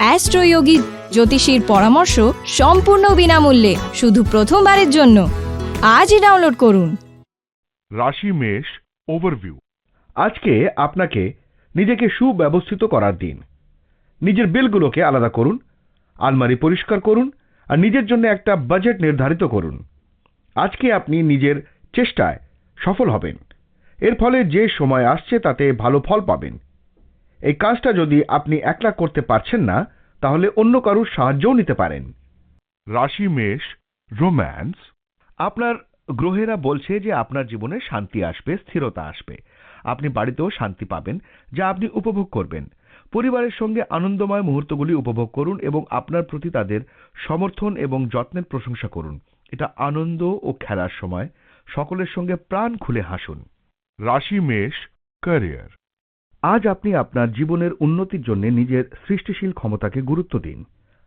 অ্যাস্ট্রোয়োগী জ্যোতিষীর পরামর্শ সম্পূর্ণ বিনামূল্যে, শুধু প্রথমবারের জন্য। আজই ডাউনলোড করুন। রাশি মেষ ওভারভিউ আজকে আপনাকে নিজেকে সুব্যবস্থিত করার দিন। নিজের বিলগুলোকে আলাদা করুন, আলমারি পরিষ্কার করুন, আর নিজের জন্য একটা বাজেট নির্ধারিত করুন। আজকে আপনি নিজের চেষ্টায় সফল হবেন। এর ফলে যে সময় আসছে তাতে ভালো ফল পাবেন। এই কাজটা যদি আপনি একলা করতে পারছেন না, তাহলে অন্য কারুর সাহায্যও নিতে পারেন। রাশি, মেষ, রোম্যান্স, আপনার গ্রহেরা বলছে যে আপনার জীবনে শান্তি আসবে, স্থিরতা আসবে। আপনি বাড়িতেও শান্তি পাবেন, যা আপনি উপভোগ করবেন। পরিবারের সঙ্গে আনন্দময় মুহূর্তগুলি উপভোগ করুন এবং আপনার প্রতি তাদের সমর্থন এবং যত্নের প্রশংসা করুন। এটা আনন্দ ও খেলার সময়। সকলের সঙ্গে প্রাণ খুলে হাসুন। রাশি, মেষ, ক্যারিয়ার। আজ আপনি আপনার জীবনের উন্নতির জন্য নিজের সৃষ্টিশীল ক্ষমতাকে গুরুত্ব দিন।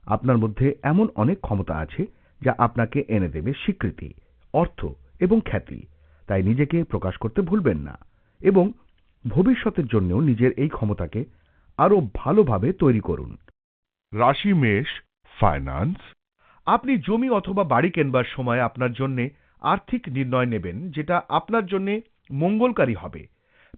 আপনার মধ্যে এমন অনেক ক্ষমতা আছে যা আপনাকে এনে দেবে স্বীকৃতি, অর্থ এবং খ্যাতি। তাই নিজেকে প্রকাশ করতে ভুলবেন না এবং ভবিষ্যতের জন্যও নিজের এই ক্ষমতাকে আরও ভালোভাবে তৈরি করুন। রাশি, মেষ, ফাইন্যান্স। আপনি জমি অথবা বাড়ি কেনবার সময় আপনার জন্য আর্থিক নির্ণয় নেবেন, যেটা আপনার জন্য মঙ্গলকারী হবে।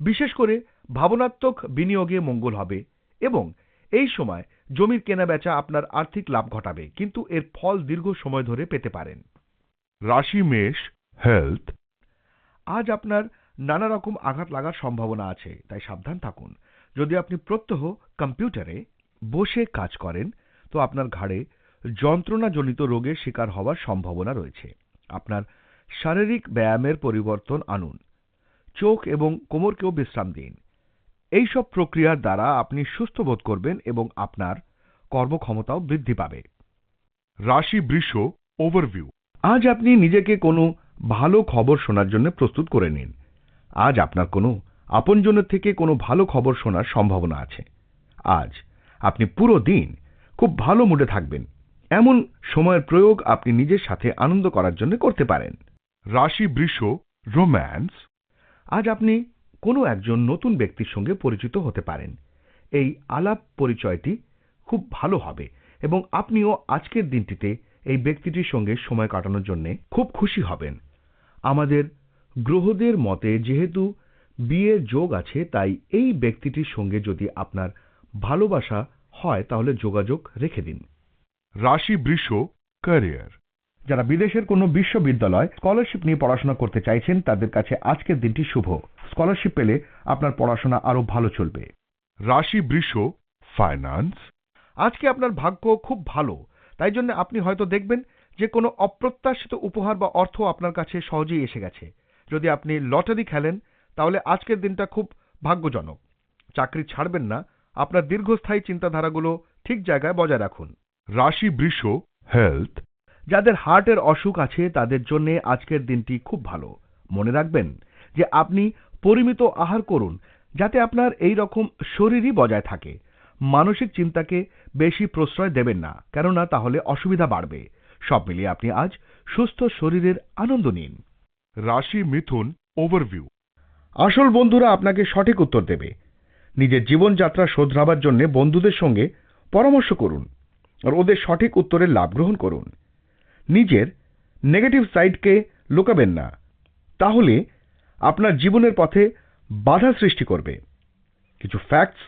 বিশেষ করে ভাবনাত্মক বিনিয়োগে মঙ্গল হবে এবং এই সময় জমির কেনাবেচা আপনার আর্থিক লাভ ঘটাবে কিন্তু এর ফল দীর্ঘ সময় ধরে পেতে পারেন। রাশি মেষ হেলথ। আজ আপনার নানা রকম আঘাত লাগার সম্ভাবনা আছে তাই সাবধান থাকুন। যদি আপনি প্রত্যহ কম্পিউটারে বসে কাজ করেন তো আপনার ঘাড়ে যন্ত্রণাজনিত রোগের শিকার হওয়ার সম্ভাবনা রয়েছে। আপনার শারীরিক ব্যায়ামের পরিবর্তন আনুন। চোখ এবং কোমরকেও বিশ্রাম দিন। এই সব প্রক্রিয়ার দ্বারা আপনি সুস্থ বোধ করবেন এবং আপনার কর্মক্ষমতাও বৃদ্ধি পাবে। রাশি বৃষ ওভারভিউ। আজ আপনি নিজেকে কোনো ভালো খবর শোনার জন্য প্রস্তুত করে নিন। আজ আপনার কোনো আপনজনের থেকে কোনো ভালো খবর শোনার সম্ভাবনা আছে। আজ আপনি পুরো দিন খুব ভালো মুডে থাকবেন। এমন সময়ের প্রয়োগ আপনি নিজের সাথে আনন্দ করার জন্য করতে পারেন। রাশি বৃষ রোম্যান্স। আজ আপনি কোনো একজন নতুন ব্যক্তির সঙ্গে পরিচিত হতে পারেন। এই আলাপ পরিচয়টি খুব ভালো হবে এবং আপনিও আজকের দিনটিতে এই ব্যক্তিটির সঙ্গে সময় কাটানোর জন্য খুব খুশি হবেন। আমাদের গ্রহদের মতে যেহেতু বিয়ের যোগ আছে, তাই এই ব্যক্তিটির সঙ্গে যদি আপনার ভালোবাসা হয়, তাহলে যোগাযোগ রেখে দিন। রাশি বৃষ ক্যারিয়ার যারা বিদেশের কোনো বিশ্ববিদ্যালয় স্কলারশিপ নিয়ে পড়াশোনা করতে চাইছেন, তাদের কাছে আজকের দিনটি শুভ। স্কলারশিপ পেলে আপনার পড়াশোনা আরও ভালো চলবে। রাশি বৃষ, ফাইন্যান্স। আজকে আপনার ভাগ্য খুব ভালো, তাই জন্য আপনি হয়তো দেখবেন যে কোনো অপ্রত্যাশিত উপহার বা অর্থ আপনার কাছে সহজেই এসে গেছে। যদি আপনি লটারি খেলেন, তাহলে আজকের দিনটা খুব ভাগ্যজনক। চাকরি ছাড়বেন না, আপনার দীর্ঘস্থায়ী চিন্তাধারাগুলো ঠিক জায়গায় বজায় রাখুন। রাশি বৃষ, হেলথ। যাদের হার্টের অসুখ আছে, তাদের জন্য আজকের দিনটি খুব ভালো। মনে রাখবেন যে আপনি পরিমিত আহার করুন, যাতে আপনার এই রকম শরীরই বজায় থাকে। মানসিক চিন্তাকে বেশি প্রশ্রয় দেবেন না, কেননা তাহলে অসুবিধা বাড়বে। সব মিলিয়ে আপনি আজ সুস্থ শরীরের আনন্দ নিন। রাশি মিথুন ওভারভিউ। আসল বন্ধুরা আপনাকে সঠিক উত্তর দেবে। নিজের জীবনযাত্রা শোধরাবার জন্য বন্ধুদের সঙ্গে পরামর্শ করুন, আর ওদের সঠিক উত্তরের লাভ গ্রহণ করুন। নিজের নেগেটিভ সাইডকে লুকাবেন না। তাহলে আপনার জীবনের পথে বাধা সৃষ্টি করবে। কিছু ফ্যাক্টস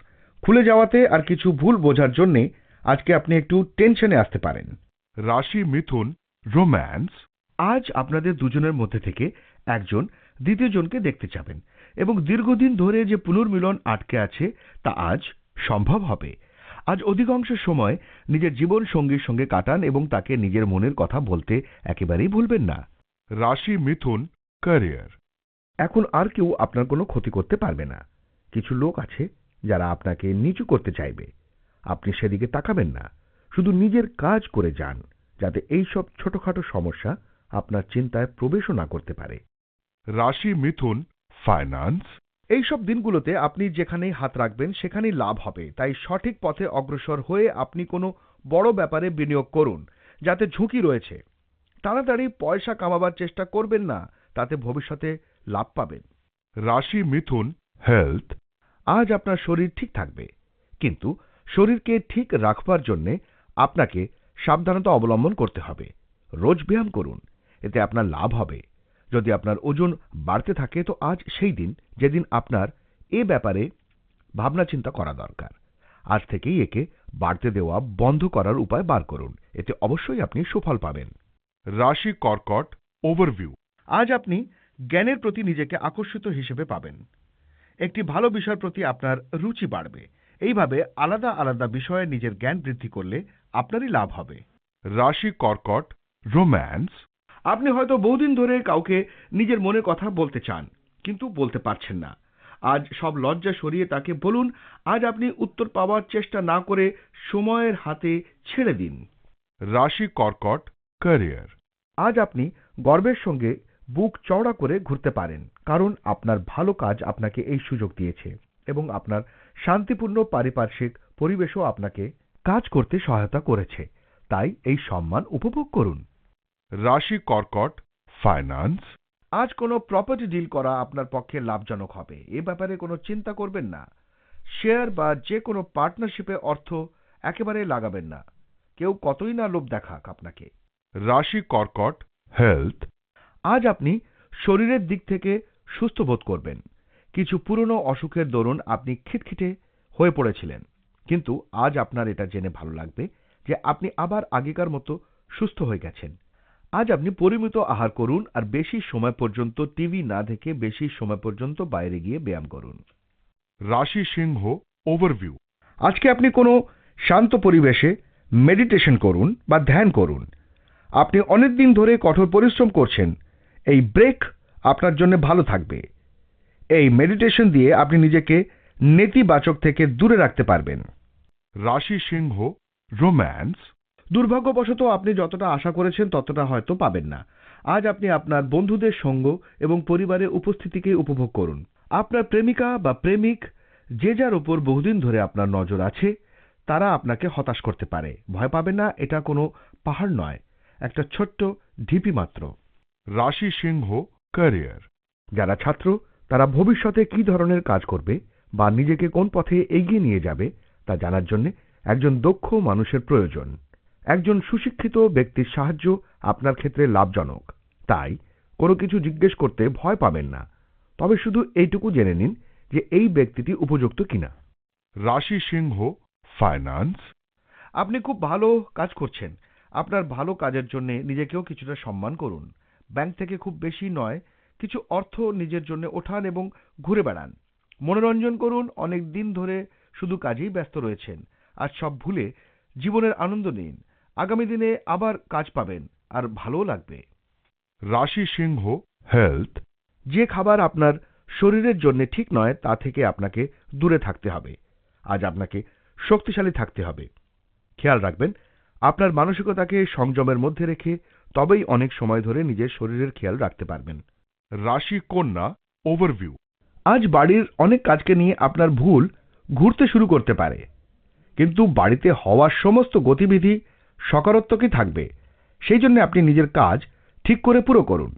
খুলে যাওয়াতে আর কিছু ভুল বোঝার জন্যে আজকে আপনি একটু টেনশনে আসতে পারেন। রাশি মিথুন রোম্যান্স আজ আপনাদের দুজনের মধ্যে থেকে একজন দ্বিতীয় জনকে দেখতে যাবেন এবং দীর্ঘদিন ধরে যে পুনর্মিলন আটকে আছে তা আজ সম্ভব হবে। আজ অধিকাংশ সময় নিজের জীবন সঙ্গীর সঙ্গে কাটান এবং তাকে নিজের মনের কথা বলতে একেবারেই ভুলবেন না। রাশি মিথুন ক্যারিয়ার এখন আর কেউ আপনার কোনো ক্ষতি করতে পারবে না। কিছু লোক আছে যারা আপনাকে নিচু করতে চাইবে। আপনি সেদিকে তাকাবেন না। শুধু নিজের কাজ করে যান যাতে এই সব ছোটখাটো সমস্যা আপনার চিন্তায় প্রবেশও না করতে পারে। রাশি মিথুন ফাইন্যান্স এই সব দিনগুলোতে আপনি যেখানেই হাত রাখবেন, সেখানেই লাভ হবে। তাই সঠিক পথে অগ্রসর হয়ে আপনি কোনো বড় ব্যাপারে বিনিয়োগ করুন, যাতে ঝুঁকি রয়েছে। তাড়াতাড়ি পয়সা কামাবার চেষ্টা করবেন না, তাতে ভবিষ্যতে লাভ পাবেন। রাশি মিথুন হেলথ, আজ আপনার শরীর ঠিক থাকবে। কিন্তু শরীরকে ঠিক রাখবার জন্যে আপনাকে সাবধানতা অবলম্বন করতে হবে। রোজ ব্যায়াম করুন, এতে আপনার লাভ হবে। যদি আপনার ওজন বাড়তে থাকে তো আজ সেই দিন যেদিন আপনার এ ব্যাপারে ভাবনা চিন্তা করা দরকার। আজ থেকেই একে বাড়তে দেওয়া বন্ধ করার উপায় বার করুন। এতে অবশ্যই আপনি সুফল পাবেন। রাশি কর্কট ওভারভিউ আজ আপনি জ্ঞানের প্রতি নিজেকে আকর্ষিত হিসেবে পাবেন। একটি ভালো বিষয়ের প্রতি আপনার রুচি বাড়বে। এইভাবে আলাদা আলাদা বিষয়ে নিজের জ্ঞান বৃদ্ধি করলে আপনারই লাভ হবে। রাশি কর্কট রোম্যান্স আপনি হয়তো বহুদিন ধরে কাউকে নিজের মনের কথা বলতে চান কিন্তু বলতে পারছেন না। আজ সব লজ্জা সরিয়ে তাকে বলুন আজ আপনি উত্তর পাওয়ার চেষ্টা না করে সময়ের হাতে ছেড়ে দিন। রাশি কর্কট ক্যারিয়ার আজ আপনি গর্বের সঙ্গে বুক চওড়া করে ঘুরতে পারেন কারণ আপনার ভালো কাজ আপনাকে এই সুযোগ দিয়েছে এবং আপনার শান্তিপূর্ণ পারিপার্শ্বিক পরিবেশও আপনাকে কাজ করতে সহায়তা করেছে। তাই এই সম্মান উপভোগ করুন। রাশি কর্কট ফাইন্যান্স আজ কোনো প্রপার্টি ডিল করা আপনার পক্ষে লাভজনক হবে। এ ব্যাপারে কোনো চিন্তা করবেন না। শেয়ার বা যে কোনো পার্টনারশিপে অর্থ একেবারে লাগাবেন না। কেউ কতই না লোভ দেখাক আপনাকে। রাশি কর্কট হেলথ আজ আপনি শরীরের দিক থেকে সুস্থ বোধ করবেন। কিছু পুরনো অসুখের দরুন আপনি খিটখিটে হয়ে পড়েছিলেন। কিন্তু আজ আপনার এটা জেনে ভালো লাগবে যে আপনি আবার আগেকার মতো সুস্থ হয়ে গেছেন। আজ আপনি পরিমিত আহার করুন আর বেশি সময় পর্যন্ত টিভি না দেখে বেশি সময় পর্যন্ত বাইরে গিয়ে ব্যায়াম করুন। রাশি সিংহ ওভারভিউ আজকে আপনি কোনো শান্ত পরিবেশে মেডিটেশন করুন বা ধ্যান করুন। আপনি অনেক দিন ধরে কঠোর পরিশ্রম করছেন। এই ব্রেক আপনার জন্য ভালো থাকবে। এই মেডিটেশন দিয়ে আপনি নিজেকে নেতিবাচক থেকে দূরে রাখতে পারবেন। রাশি সিংহ রোম্যান্স দুর্ভাগ্যবশত আপনি যতটা আশা করেছেন ততটা হয়তো পাবেন না। আজ আপনি আপনার বন্ধুদের সঙ্গ এবং পরিবারের উপস্থিতিকে উপভোগ করুন। আপনার প্রেমিকা বা প্রেমিক যে যার উপর বহুদিন ধরে আপনার নজর আছে তারা আপনাকে হতাশ করতে পারে। ভয় পাবেন না এটা কোনো পাহাড় নয় একটা ছোট্ট ঢিপি মাত্র। রাশি সিংহ ক্যারিয়ার যারা ছাত্র তারা ভবিষ্যতে কি ধরনের কাজ করবে বা নিজেকে কোন পথে এগিয়ে নিয়ে যাবে তা জানার জন্য একজন দক্ষ মানুষের প্রয়োজন। একজন সুশিক্ষিত ব্যক্তির সাহায্য আপনার ক্ষেত্রে লাভজনক। তাই কোনো কিছু জিজ্ঞেস করতে ভয় পাবেন না। তবে শুধু এইটুকু জেনে নিন যে এই ব্যক্তিটি উপযুক্ত কিনা। রাশি সিংহ ফাইন্যান্স আপনি খুব ভালো কাজ করছেন। আপনার ভালো কাজের জন্য নিজেকেও কিছুটা সম্মান করুন। ব্যাংক থেকে খুব বেশি নয় কিছু অর্থ নিজের জন্য ওঠান এবং ঘুরে বেড়ান। মনোরঞ্জন করুন অনেক দিন ধরে শুধু কাজেই ব্যস্ত রয়েছেন। আর সব ভুলে জীবনের আনন্দ নিন। আগামী দিনে আবার কাজ পাবেন আর ভালোও লাগবে। রাশি সিংহ হেলথ যে খাবার আপনার শরীরের জন্য ঠিক নয় তা থেকে আপনাকে দূরে থাকতে হবে। আজ আপনাকে শক্তিশালী থাকতে হবে। খেয়াল রাখবেন আপনার মানসিকতাকে সংযমের মধ্যে রেখে তবেই অনেক সময় ধরে নিজের শরীরের খেয়াল রাখতে পারবেন। রাশি কন্যা ওভারভিউ আজ বাড়ির অনেক কাজকে নিয়ে আপনার ভুল ঘুরতে শুরু করতে পারে। কিন্তু বাড়িতে হওয়ার সমস্ত গতিবিধি সকারাত্মকই থাকবে? সেই জন্য আপনি নিজের কাজ ঠিক করে পুরো করুন।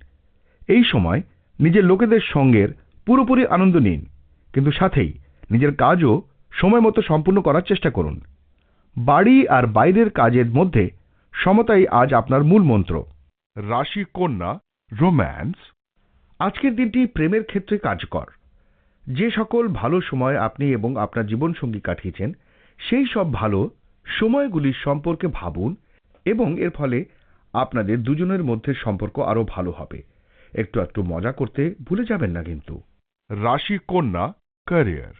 এই সময় নিজের লোকেদের সঙ্গের পুরোপুরি আনন্দ নিন, কিন্তু সাথেই নিজের কাজও সময় মতো সম্পূর্ণ করার চেষ্টা করুন। বাড়ি আর বাইরের কাজের মধ্যে সমতাই আজ আপনার মূল মন্ত্র। রাশি, কন্যা, রোম্যান্স। আজকের দিনটি প্রেমের ক্ষেত্রে কার্যকর। যে সকল ভালো সময় আপনি এবং আপনার জীবনসঙ্গী কাটিয়েছেন, সেই সব ভালো সময়গুলির সম্পর্কে ভাবুন এবং এর ফলে আপনাদের দুজনের মধ্যে সম্পর্ক আরও ভালো হবে। একটু একটু মজা করতে ভুলে যাবেন না কিন্তু। রাশি কন্যা ক্যারিয়ার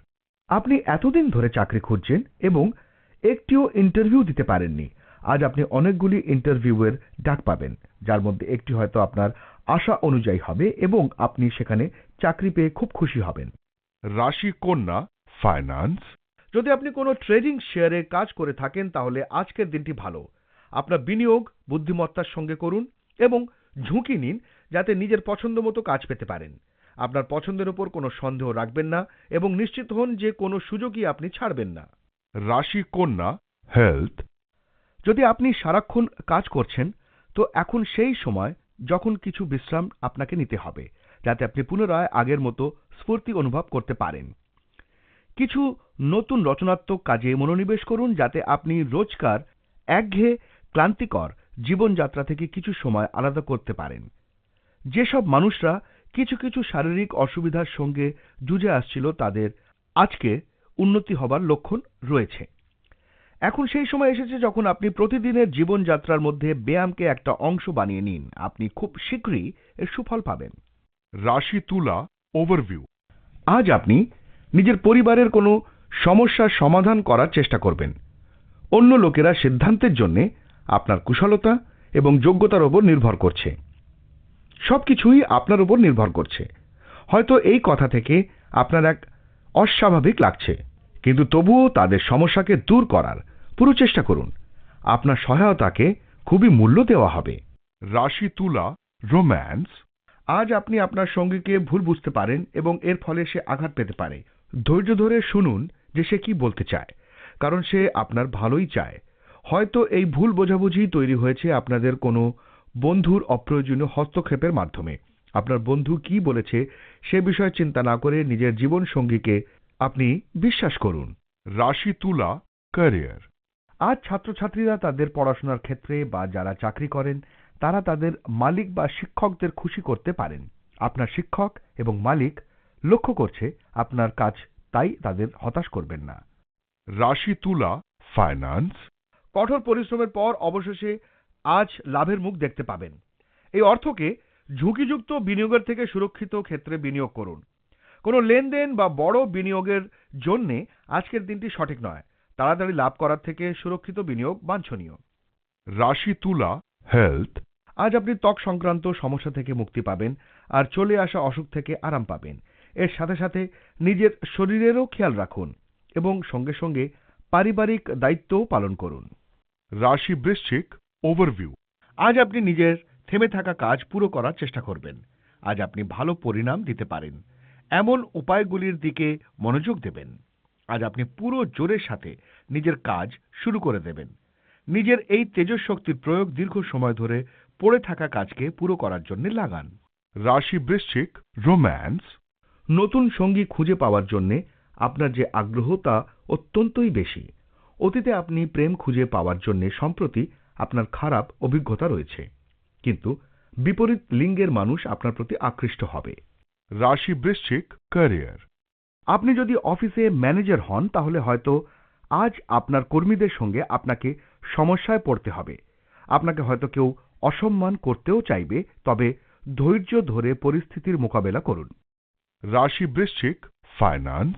আপনি এতদিন ধরে চাকরি খুঁজছেন এবং একটিও ইন্টারভিউ দিতে পারেননি। আজ আপনি অনেকগুলি ইন্টারভিউয়ের ডাক পাবেন যার মধ্যে একটি হয়তো আপনার আশা অনুযায়ী হবে এবং আপনি সেখানে চাকরি পেয়ে খুব খুশি হবেন। রাশি কন্যা ফাইন্যান্স যদি আপনি কোনো ট্রেডিং শেয়ারে কাজ করে থাকেন তাহলে আজকের দিনটি ভালো। আপনার বিনিয়োগ বুদ্ধিমত্তার সঙ্গে করুন এবং ঝুঁকি নিন যাতে নিজের পছন্দ মতো কাজ পেতে পারেন। আপনার পছন্দের উপর কোনো সন্দেহ রাখবেন না এবং নিশ্চিত হন যে কোনো সুযোগই আপনি ছাড়বেন না। রাশি কন্যা হেলথ যদি আপনি সারাক্ষণ কাজ করছেন তো এখন সেই সময় যখন কিছু বিশ্রাম আপনাকে নিতে হবে যাতে আপনি পুনরায় আগের মতো স্ফূর্তি অনুভব করতে পারেন। কিছু নতুন রচনাত্মক কাজে মনোনিবেশ করুন যাতে আপনি রোজকার একঘেয়ে ক্লান্তিকর জীবনযাত্রা থেকে কিছু সময় আলাদা করতে পারেন। যেসব মানুষরা কিছু কিছু শারীরিক অসুবিধার সঙ্গে যুঝে আসছিল তাদের আজকে উন্নতি হবার লক্ষণ রয়েছে। এখন সেই সময় এসেছে যখন আপনি প্রতিদিনের জীবনযাত্রার মধ্যে ব্যায়ামকে একটা অংশ বানিয়ে নিন। আপনি খুব শীঘ্রই এর সুফল পাবেন। রাশি তুলা ওভারভিউ আজ আপনি নিজের পরিবারের কোনো সমস্যার সমাধান করার চেষ্টা করবেন। অন্য লোকেরা সিদ্ধান্তের জন্যে আপনার কুশলতা এবং যোগ্যতার ওপর নির্ভর করছে। সবকিছুই আপনার উপর নির্ভর করছে। হয়তো এই কথা থেকে আপনার এক অস্বাভাবিক লাগছে, কিন্তু তবুও তাদের সমস্যাকে দূর করার পুরো চেষ্টা করুন। আপনার সহায়তাকে খুবই মূল্য দেওয়া হবে। রাশি তুলা রোম্যান্স। আজ আপনি আপনার সঙ্গীকে ভুল বুঝতে পারেন এবং এর ফলে সে আঘাত পেতে পারে। ধৈর্য ধরে শুনুন যে সে কি বলতে চায়, কারণ সে আপনার ভালোই চায়। হয়তো এই ভুল বোঝাবুঝি তৈরি হয়েছে আপনাদের কোনো বন্ধুর অপ্রয়োজনীয় হস্তক্ষেপের মাধ্যমে। আপনার বন্ধু কি বলেছে সে বিষয়ে চিন্তা না করে নিজের জীবন সঙ্গীকে আপনি বিশ্বাস করুন। রাশি তুলা ক্যারিয়ার। আজ ছাত্রছাত্রীরা তাদের পড়াশোনার ক্ষেত্রে বা যারা চাকরি করেন, তারা তাদের মালিক বা শিক্ষকদের খুশি করতে পারেন। আপনার শিক্ষক এবং মালিক লক্ষ্য করছে আপনার কাজ তাই তাদের হতাশ করবেন না। রাশি তুলা ফাইন্যান্স কঠোর পরিশ্রমের পর অবশেষে আজ লাভের মুখ দেখতে পাবেন। এই অর্থকে ঝুঁকিযুক্ত বিনিয়োগের থেকে সুরক্ষিত ক্ষেত্রে বিনিয়োগ করুন। কোনো লেনদেন বা বড় বিনিয়োগের জন্যে আজকের দিনটি সঠিক নয়। তাড়াতাড়ি লাভ করার থেকে সুরক্ষিত বিনিয়োগ বাঞ্ছনীয়। রাশি তুলা হেলথ আজ আপনি ত্বক সংক্রান্ত সমস্যা থেকে মুক্তি পাবেন আর চলে আসা অসুখ থেকে আরাম পাবেন। এর সাথে সাথে নিজের শরীরেরও খেয়াল রাখুন এবং সঙ্গে সঙ্গে পারিবারিক দায়িত্বও পালন করুন। রাশি বৃশ্চিক ওভারভিউ আজ আপনি নিজের থেমে থাকা কাজ পুরো করার চেষ্টা করবেন। আজ আপনি ভালো পরিণাম দিতে পারেন। এমন উপায়গুলির দিকে মনোযোগ দেবেন। আজ আপনি পুরো জোরের সাথে নিজের কাজ শুরু করে দেবেন। নিজের এই তেজস্শক্তির প্রয়োগ দীর্ঘ সময় ধরে পড়ে থাকা কাজকে পুরো করার জন্য লাগান। রাশি বৃশ্চিক রোম্যান্স নতুন সঙ্গী খুঁজে পাওয়ার জন্যে আপনার যে আগ্রহ তা অত্যন্তই বেশি। অতীতে আপনি প্রেম খুঁজে পাওয়ার জন্যে সম্প্রতি আপনার খারাপ অভিজ্ঞতা রয়েছে। কিন্তু বিপরীত লিঙ্গের মানুষ আপনার প্রতি আকৃষ্ট হবে। রাশি বৃশ্চিক ক্যারিয়ার। আপনি যদি অফিসে ম্যানেজার হন, তাহলে হয়তো আজ আপনার কর্মীদের সঙ্গে আপনাকে সমস্যায় পড়তে হবে। আপনাকে হয়তো কেউ অসম্মান করতেও চাইবে, তবে ধৈর্য ধরে পরিস্থিতির মোকাবেলা করুন। রাশি বৃশ্চিক ফাইন্যান্স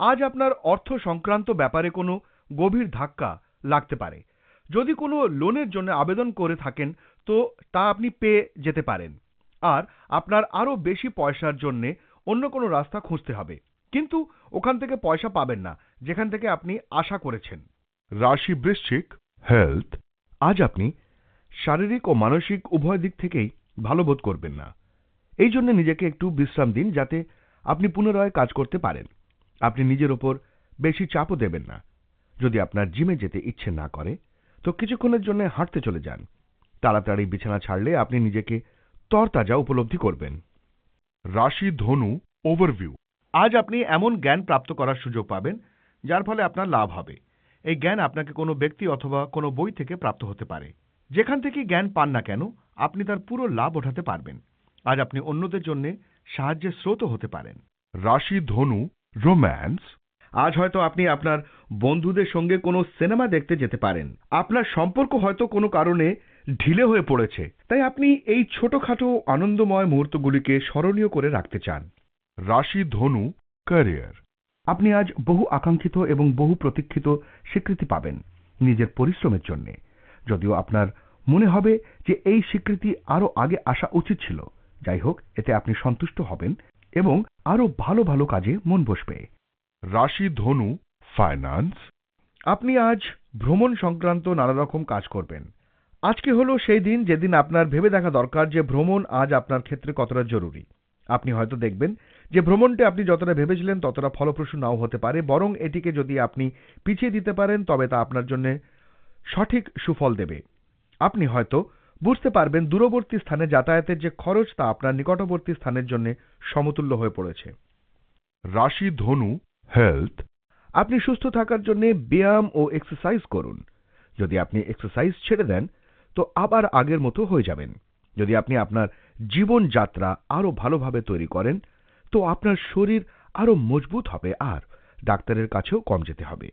আজ আপনার অর্থ সংক্রান্ত ব্যাপারে কোনো গভীর ধাক্কা লাগতে পারে। যদি কোনো লোনের জন্য আবেদন করে থাকেন, তো তা আপনি পেয়ে যেতে পারেন। আর আপনার আরও বেশি পয়সার জন্যে অন্য কোনো রাস্তা খুঁজতে হবে। কিন্তু ওখান থেকে পয়সা পাবেন না, যেখান থেকে আপনি আশা করেছেন। রাশি বৃশ্চিক হেলথ আজ আপনি শারীরিক ও মানসিক উভয় দিক থেকেই ভালো বোধ করবেন না। এই জন্য নিজেকে একটু বিশ্রাম দিন যাতে আপনি পুনরায় কাজ করতে পারেন। আপনি নিজের ওপর বেশি চাপও দেবেন না। যদি আপনার জিমে যেতে ইচ্ছে না করে, তো কিছুক্ষণের জন্য হাঁটতে চলে যান। তাড়াতাড়ি বিছানা ছাড়লে আপনি নিজেকে তরতাজা উপলব্ধি করবেন। রাশি ধনু ওভারভিউ। আজ আপনি এমন জ্ঞান প্রাপ্ত করার সুযোগ পাবেন, যার ফলে আপনার লাভ হবে। এই জ্ঞান আপনাকে কোনো ব্যক্তি অথবা কোনো বই থেকে প্রাপ্ত হতে পারে। যেখান থেকে জ্ঞান পান না কেন, আপনি তার পুরো লাভ ওঠাতে পারবেন। আজ আপনি অন্যদের জন্য সাহায্যের স্রোত হতে পারেন। রাশি, ধনু, রোম্যান্স। আজ হয়তো আপনি আপনার বন্ধুদের সঙ্গে কোনো সিনেমা দেখতে যেতে পারেন। আপনার সম্পর্ক হয়তো কোনো কারণে ঢিলে হয়ে পড়েছে। তাই আপনি এই ছোটখাটো আনন্দময় মুহূর্তগুলিকে স্মরণীয় করে রাখতে চান। রাশি, ধনু, ক্যারিয়ার। আপনি আজ বহু আকাঙ্ক্ষিত এবং বহু প্রতীক্ষিত স্বীকৃতি পাবেন নিজের পরিশ্রমের জন্য। যদিও আপনার মনে হবে যে এই স্বীকৃতি আরও আগে আসা উচিত ছিল। যাই হোক, এতে আপনি সন্তুষ্ট হবেন এবং আরও ভালো ভালো কাজে মন বসবে। রাশি ধনু ফাইন্যান্স আপনি আজ ভ্রমণ সংক্রান্ত নানা রকম কাজ করবেন। আজকে হলো সেই দিন যেদিন আপনার ভেবে দেখা দরকার যে ভ্রমণ আজ আপনার ক্ষেত্রে কতটা জরুরি। আপনি হয়তো দেখবেন যে ভ্রমণটি আপনি যতটা ভেবেছিলেন ততটা ফলপ্রসূ নাও হতে পারে, বরং এটিকে যদি আপনি পিছিয়ে দিতে পারেন, তবে তা আপনার জন্য সঠিক সুফল দেবে। আপনি হয়তো বুঝতে পারবেন দূরবর্তী স্থানে যাতায়াতের যে খরচ তা আপনার নিকটবর্তী স্থানের জন্য সমতুল্য হয়ে পড়েছে। রাশি ধনু হেলথ আপনি সুস্থ থাকার জন্য ব্যায়াম ও এক্সারসাইজ করুন। যদি আপনি এক্সারসাইজ ছেড়ে দেন তো আবার আগের মতো হয়ে যাবেন। যদি আপনি আপনার জীবনযাত্রা আরও ভালোভাবে তৈরি করেন তো আপনার শরীর আরও মজবুত হবে আর ডাক্তারের কাছেও কম যেতে হবে।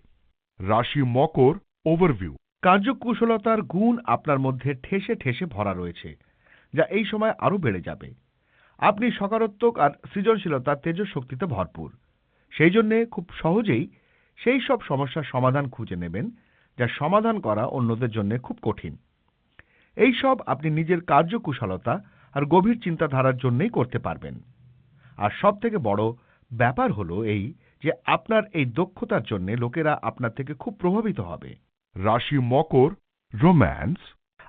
রাশি মকর ওভারভিউ কার্যকুশলতার গুণ আপনার মধ্যে ঠেসে ঠেসে ভরা রয়েছে, যা এই সময় আরও বেড়ে যাবে। আপনি সকারাত্মক আর সৃজনশীলতার তেজ শক্তিতে ভরপুর। সেই জন্যে খুব সহজেই সেই সব সমস্যার সমাধান খুঁজে নেবেন, যা সমাধান করা অন্যদের জন্য খুব কঠিন। এই সব আপনি নিজের কার্যকুশলতা আর গভীর চিন্তাধারার জন্যই করতে পারবেন। আর সব থেকে বড় ব্যাপার হলো এই যে আপনার এই দক্ষতার জন্য লোকেরা আপনার থেকে খুব প্রভাবিত হবে। রাশি মকর রোম্যান্স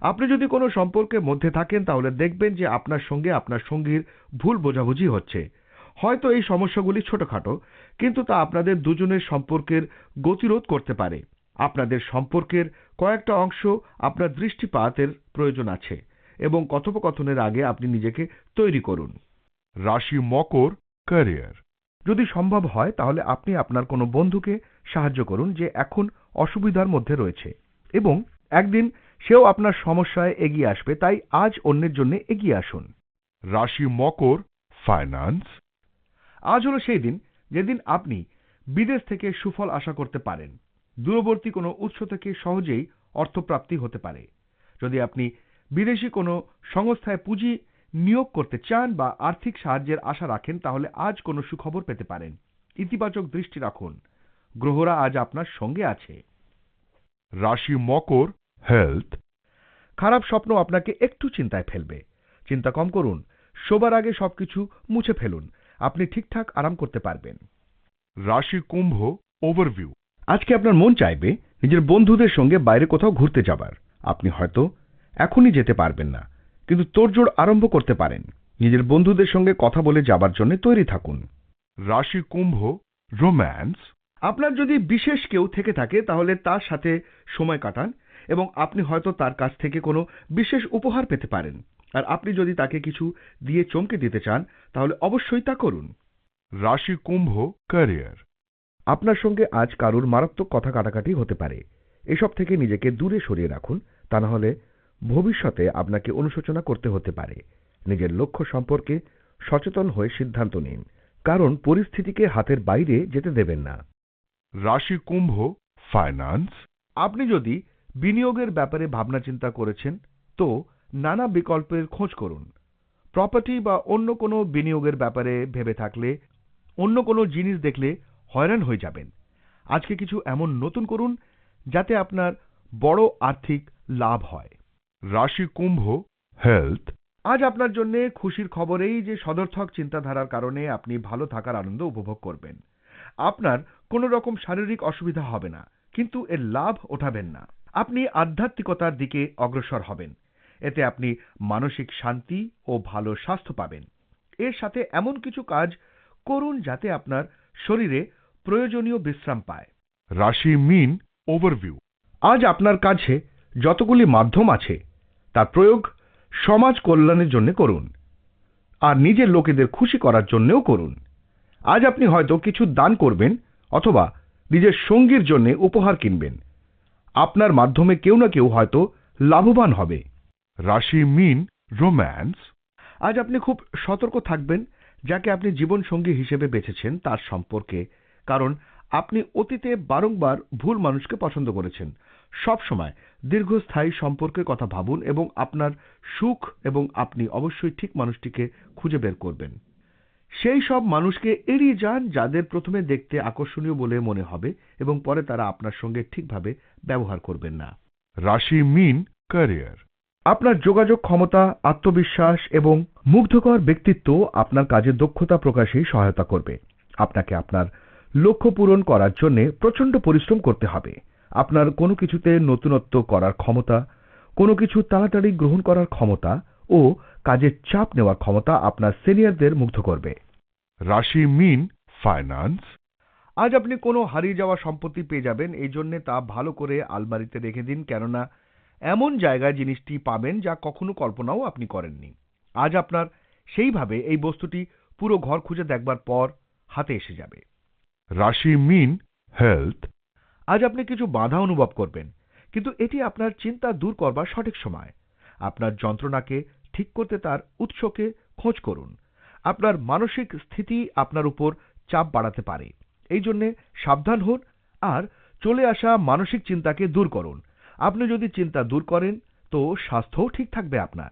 আপনি যদি কোনো সম্পর্কের মধ্যে থাকেন, তাহলে দেখবেন যে আপনার সঙ্গে আপনার সঙ্গীর ভুল বোঝাবুঝি হচ্ছে। হয়তো এই সমস্যাগুলি ছোটখাটো, কিন্তু তা আপনাদের দুজনের সম্পর্কের গতিরোধ করতে পারে। আপনাদের সম্পর্কের কয়েকটা অংশ আপনার দৃষ্টিপাতের প্রয়োজন আছে এবং কথোপকথনের আগে আপনি নিজেকে তৈরি করুন। রাশি মকর ক্যারিয়ার যদি সম্ভব হয়, তাহলে আপনি আপনার কোনো বন্ধুকে সাহায্য করুন যে এখন অসুবিধার মধ্যে রয়েছে। এবং একদিন সেও আপনার সমস্যায় এগিয়ে আসবে তাই আজ অন্যের জন্য এগিয়ে আসুন। রাশি মকর ফাইন্যান্স আজ হলো সেই দিন যেদিন আপনি বিদেশ থেকে সুফল আশা করতে পারেন। দূরবর্তী কোনো উৎস থেকে সহজেই অর্থপ্রাপ্তি হতে পারে। যদি আপনি বিদেশি কোনো সংস্থায় পুঁজি নিয়োগ করতে চান বা আর্থিক সাহায্যের আশা রাখেন তাহলে আজ কোনো সুখবর পেতে পারেন। ইতিবাচক দৃষ্টি রাখুন। গ্রহরা আজ আপনার সঙ্গে আছে। রাশি মকর হেলথ খারাপ স্বপ্ন আপনাকে একটু চিন্তায় ফেলবে। চিন্তা কম করুন, শোবার আগে সবকিছু মুছে ফেলুন, আপনি ঠিকঠাক আরাম করতে পারবেন। রাশি কুম্ভ ওভারভিউ আজকে আপনার মন চাইবে নিজের বন্ধুদের সঙ্গে বাইরে কোথাও ঘুরতে যাবার। আপনি হয়তো এখনই যেতে পারবেন না, কিন্তু তোড়জোড় আরম্ভ করতে পারেন। নিজের বন্ধুদের সঙ্গে কথা বলে যাবার জন্য তৈরি থাকুন। রাশি কুম্ভ রোম্যান্স আপনার যদি বিশেষ কেউ থেকে থাকে তাহলে তার সাথে সময় কাটান এবং আপনি হয়তো তার কাছ থেকে কোনো বিশেষ উপহার পেতে পারেন। আর আপনি যদি তাকে কিছু দিয়ে চমকে দিতে চান তাহলে অবশ্যই তা করুন। রাশি কুম্ভ ক্যারিয়ার। আপনার সঙ্গে আজ কারুর মারাত্মক কথা কাটাকাটি হতে পারে। এসব থেকে নিজেকে দূরে সরিয়ে রাখুন তা না হলে ভবিষ্যতে আপনাকে অনুশোচনা করতে হতে পারে। নিজের লক্ষ্য সম্পর্কে সচেতন হয়ে সিদ্ধান্ত নিন। কারণ পরিস্থিতিকে হাতের বাইরে যেতে দেবেন না। রাশি কুম্ভ ফাইন্যান্স আপনি যদি বিনিয়োগের ব্যাপারে ভাবনা চিন্তা করেছেন, তো নানা বিকল্পের খোঁজ করুন। প্রপার্টি বা অন্য কোনো বিনিয়োগের ব্যাপারে ভেবে থাকলে, অন্য কোনো জিনিস দেখলে হয়রান হয়ে যাবেন। আজকে কিছু এমন নতুন করুন, যাতে আপনার বড় আর্থিক লাভ হয়। রাশি কুম্ভ হেলথ আজ আপনার জন্য খুশির খবর এই যে সদর্থক চিন্তাধারার কারণে আপনি ভালো থাকার আনন্দ উপভোগ করবেন। আপনার কোনো রকম শারীরিক অসুবিধা হবে না কিন্তু এর লাভ ওঠাবেন না। আপনি আধ্যাত্মিকতার দিকে অগ্রসর হবেন। এতে আপনি মানসিক শান্তি ও ভালো স্বাস্থ্য পাবেন। এর সাথে এমন কিছু কাজ করুন যাতে আপনার শরীরে প্রয়োজনীয় বিশ্রাম পায়। রাশি মিন ওভারভিউ। আজ আপনার কাছে যতগুলি মাধ্যম আছে তার প্রয়োগ সমাজ কল্যাণের জন্য করুন আর নিজের লোকেদের খুশি করার জন্যও করুন। আজ আপনি হয়তো কিছু দান করবেন অথবা নিজের সঙ্গীর জন্য উপহার কিনবেন। আপনার মাধ্যমে কেউ না কেউ হয়তো লাভবান হবে। রাশি মিন রোম্যান্স। আজ আপনি খুব সতর্ক থাকবেন, যাকে আপনি জীবন সঙ্গী হিসেবে বেছেছেন তার সম্পর্কে, কারণ আপনি অতীতে বারংবার ভুল মানুষকে পছন্দ করেছেন। সব সময় দীর্ঘস্থায়ী সম্পর্কের কথা ভাবুন এবং আপনার সুখ এবং আপনি অবশ্যই ঠিক মানুষটিকে খুঁজে বের করবেন। সেই সব মানুষকে এড়িয়ে যান যাদের প্রথমে দেখতে আকর্ষণীয় বলে মনে হবে এবং পরে তারা আপনার সঙ্গে ঠিকভাবে ব্যবহার করবেন না। রাশি মিন ক্যারিয়ার। আপনার যোগাযোগ ক্ষমতা, আত্মবিশ্বাস এবং মুগ্ধকর ব্যক্তিত্ব আপনার কাজে দক্ষতা প্রকাশে সহায়তা করবে। আপনাকে আপনার লক্ষ্য পূরণ করার জন্য প্রচণ্ড পরিশ্রম করতে হবে। আপনার কোনো কিছুতে নতুনত্ব করার ক্ষমতা, কোনো কিছু তাড়াতাড়ি গ্রহণ করার ক্ষমতা ও কাজের চাপ নেওয়ার ক্ষমতা আপনার সিনিয়রদের মুগ্ধ করবে। রাশি মিন ফাইন্যান্স আজ আপনি কোনো হারিয়ে যাওয়া সম্পত্তি পেয়ে যাবেন এই জন্য তা ভালো করে আলমারিতে রেখে দিন কেননা এমন জায়গায় জিনিসটি পাবেন যা কখনো কল্পনাও আপনি করেননি। আজ আপনার সেইভাবে এই বস্তুটি পুরো ঘর খুঁজে দেখবার পর হাতে এসে যাবে। রাশি মিন হেলথ আজ আপনি কিছু বাধা অনুভব করবেন কিন্তু এটি আপনার চিন্তা দূর করবার সঠিক সময়। আপনার যন্ত্রণাকে ঠিক করতে তার উৎসকে খোঁজ করুন। আপনার মানসিক স্থিতি আপনার উপর চাপ বাড়াতে পারে। এই জন্যে সাবধান হন আর চলে আসা মানসিক চিন্তাকে দূর করুন। আপনি যদি চিন্তা দূর করেন, তো স্বাস্থ্যও ঠিক থাকবে আপনার।